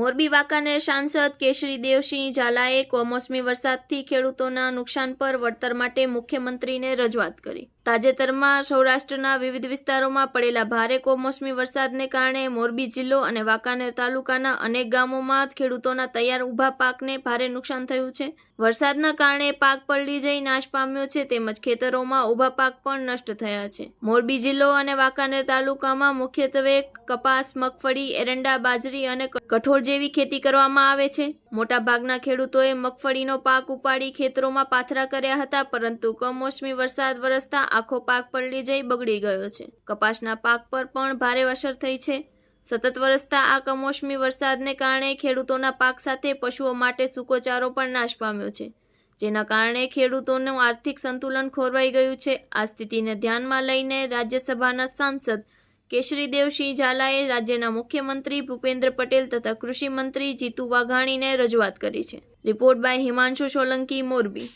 મોરબી વાંકાનેર સાંસદ કેશરી દેવસિંહ ઝાલાએ કમોસમી વરસાદથી ખેડૂતોના નુકસાન પર વળતર માટે મુખ્યમંત્રીને રજૂઆત કરી. તાજેતરમાં સૌરાષ્ટ્રના વિવિધ વિસ્તારોમાં પડેલા ભારે કમોસમી વરસાદને કારણે મોરબી જિલ્લો અને વાંકાનેર તાલુકાના અનેક ગામોમાં ખેડૂતોના તૈયાર ઊભા પાકને ભારે નુકસાન થયું છે. વરસાદના કારણે પાક પલળી જઈ નાશ પામ્યો છે તેમજ ખેતરોમાં ઊભા પાક પણ નષ્ટ થયા છે. મોરબી જિલ્લો અને વાંકાનેર તાલુકામાં મુખ્યત્વે કપાસ, મગફળી, એરંડા, બાજરી અને કઠોળ જેવી ખેતી કરવામાં આવે છે. મોટાભાગના ખેડૂતોએ મગફળીનો પાક ઉપાડી ખેતરોમાં પાથરા કર્યા હતા, પરંતુ કમોસમી વરસાદ વરસતા આખો પાક પલળી જઈ બગડી ગયો છે. કપાસના પાક પર પણ ભારે અસર થઈ છે. સતત વરસતા આ કમોસમી વરસાદને કારણે ખેડૂતોના પાક સાથે પશુઓ માટે સૂકોચારો પણ નાશ પામ્યો છે. જેના કારણે ખેડૂતોનું આર્થિક સંતુલન ખોરવાઈ ગયું છે. આ સ્થિતિને ધ્યાનમાં લઈને રાજ્યસભાના સાંસદ કેશરીદેવસિંહ ઝાલાએ રાજ્યના મુખ્યમંત્રી ભૂપેન્દ્ર પટેલ તથા કૃષિ મંત્રી જીતુ વાઘાણીને રજૂઆત કરી છે. Report by Himanshu Solanki, Morbi.